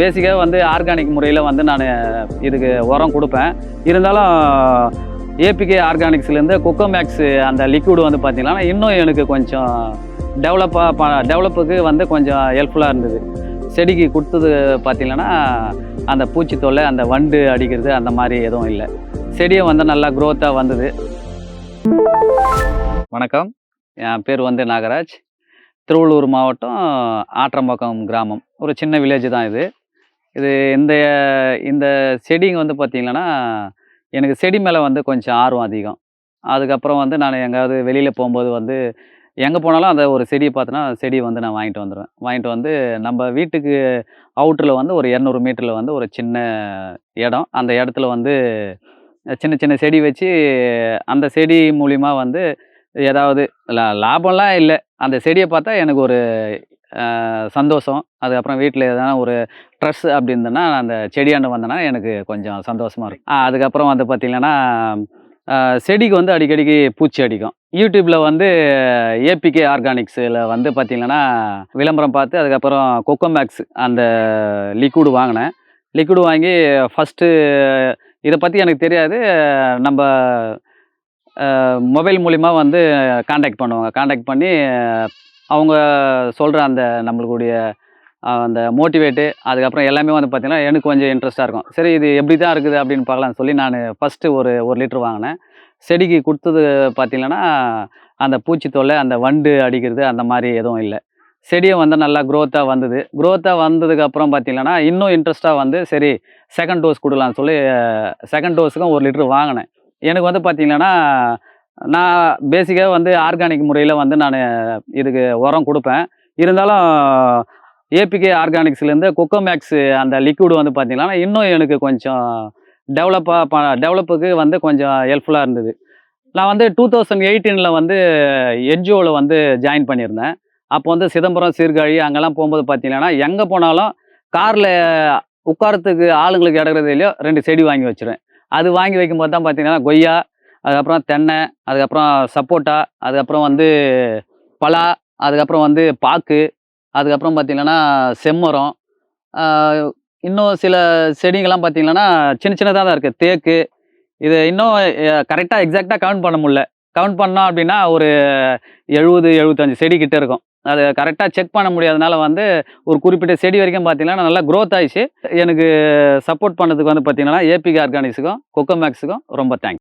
பேசிக்காக வந்து ஆர்கானிக் முறையில் வந்து நான் இதுக்கு உரம் கொடுப்பேன். இருந்தாலும் ஏபிகே ஆர்கானிக்ஸ்லேருந்து குக்கோமேக்ஸ் அந்த லிக்விடு வந்து பார்த்தீங்கன்னா இன்னும் எனக்கு கொஞ்சம் டெவலப்பாக ப டெவலப்புக்கு வந்து கொஞ்சம் ஹெல்ப்ஃபுல்லாக இருந்தது. செடிக்கு கொடுத்தது பார்த்திங்கன்னா அந்த பூச்சி தொல்லை அந்த வண்டு அடிக்கிறது அந்த மாதிரி எதுவும் இல்லை. செடியும் வந்து நல்லா க்ரோத்தாக வந்தது. வணக்கம். என் பேர் வந்து நாகராஜ். திருவள்ளூர் மாவட்டம் ஆற்றம்பாக்கம் கிராமம். ஒரு சின்ன வில்லேஜ் தான் இது. இது இந்த இந்த செடிங்க வந்து பார்த்திங்கன்னா எனக்கு செடி மேலே வந்து கொஞ்சம் ஆர்வம் அதிகம். அதுக்கப்புறம் வந்து நான் எங்கேயாவது வெளியில் போகும்போது வந்து எங்கே போனாலும் அந்த ஒரு செடியை பார்த்தோன்னா செடி வந்து நான் வாங்கிட்டு வந்துடுவேன் வாங்கிட்டு வந்து நம்ம வீட்டுக்கு அவுட்டரில் வந்து ஒரு இரநூறு மீட்டரில் வந்து ஒரு சின்ன இடம். அந்த இடத்துல வந்து சின்ன சின்ன செடி வச்சு அந்த செடி மூலிமா வந்து ஏதாவது லா லாபம்லாம் இல்லை. அந்த செடியை பார்த்தா எனக்கு ஒரு சந்தோஷம். அதுக்கப்புறம் வீட்டில் எதனா ஒரு ட்ரெஸ் அப்படி இருந்ததுன்னா அந்த செடியாண்டு வந்தேன்னா எனக்கு கொஞ்சம் சந்தோஷமாக இருக்கும் அதுக்கப்புறம் வந்து பார்த்திங்கன்னா செடிக்கு வந்து அடிக்கடிக்கு பூச்சி அடிக்கும். யூடியூப்பில் வந்து ஏபிகே ஆர்கானிக்ஸில் வந்து பார்த்திங்கன்னா விளம்பரம் பார்த்து அதுக்கப்புறம் கொக்கோமேக்ஸ் அந்த லிக்விடு வாங்கினேன். லிக்விடு வாங்கி ஃபஸ்ட்டு இதை பற்றி எனக்கு தெரியாது. நம்ம மொபைல் மூலிமா வந்து காண்டாக்ட் பண்ணுவாங்க. காண்டாக்ட் பண்ணி அவங்க சொல்கிற அந்த நம்மளுடைய அந்த மோட்டிவேட்டு அதுக்கப்புறம் எல்லாமே வந்து பார்த்திங்கன்னா எனக்கு கொஞ்சம் இன்ட்ரெஸ்ட்டாக இருக்கும். சரி இது எப்படி தான் இருக்குது அப்படின்னு பார்க்கலாம்னு சொல்லி நான் ஃபஸ்ட்டு ஒரு ஒரு லிட்டர் வாங்கினேன். செடிக்கு கொடுத்தது பார்த்திங்கன்னா அந்த பூச்சி தொல்லை அந்த வண்டு அடிக்கிறது அந்த மாதிரி எதுவும் இல்லை. செடியும் வந்து நல்லா க்ரோத்தாக வந்தது. க்ரோத்தாக வந்ததுக்கப்புறம் பார்த்திங்கன்னா இன்னும் இன்ட்ரெஸ்ட்டாக வந்து சரி செகண்ட் டோஸ் கொடுக்கலான்னு சொல்லி செகண்ட் டோஸுக்கும் ஒரு லிட்டர் வாங்கினேன். எனக்கு வந்து பார்த்திங்கன்னா நான் பேசிக்காக வந்து ஆர்கானிக் முறையில் வந்து நான் இதுக்கு உரம் கொடுப்பேன். இருந்தாலும் ஏபிகே ஆர்கானிக்ஸ்லேருந்து கொக்கோமேக்ஸ் அந்த லிக்விட் வந்து பார்த்திங்கன்னா இன்னும் எனக்கு கொஞ்சம் டெவலப்பாக ப டெவலப்புக்கு வந்து கொஞ்சம் ஹெல்ப்ஃபுல்லாக இருந்தது. நான் வந்து டூ தௌசண்ட் எயிட்டீனில் வந்து என்ஜிஓவில் வந்து ஜாயின் பண்ணியிருந்தேன். அப்போ வந்து சிதம்பரம் சீர்காழி அங்கெல்லாம் போகும்போது பார்த்தீங்கன்னா எங்கே போனாலும் காரில் உட்காரத்துக்கு ஆளுங்களுக்கு இடறது இல்லையோ ரெண்டு செடி வாங்கி வச்சுருவேன். அது வாங்கி வைக்கும்போது தான் பார்த்தீங்கன்னா கொய்யா அதுக்கப்புறம் தென்னை அதுக்கப்புறம் சப்போட்டா அதுக்கப்புறம் வந்து பலா அதுக்கப்புறம் வந்து பாக்கு அதுக்கப்புறம் பார்த்திங்கன்னா செம்மரம். இன்னும் சில செடிங்கள்லாம் பார்த்திங்கன்னா சின்ன சின்னதாக தான் இருக்குது தேக்கு இது இன்னும் கரெக்டாக எக்ஸாக்டாக கவுண்ட் பண்ண முடியல. கவுண்ட் பண்ணோம் அப்படின்னா ஒரு எழுபது எழுபத்தஞ்சு செடி கிட்டே இருக்கும். அது கரெக்டாக செக் பண்ண முடியாதனால வந்து ஒரு குறிப்பிட்ட செடி வரைக்கும் பார்த்தீங்கன்னா நல்லா க்ரோத் ஆயிடுச்சு. எனக்கு சப்போர்ட் பண்ணதுக்கு வந்து பார்த்தீங்கன்னா ஏபிகே ஆர்கானிக்ஸுக்கும் கொக்கோ மேக்ஸுக்கும் ரொம்ப தேங்க்ஸ்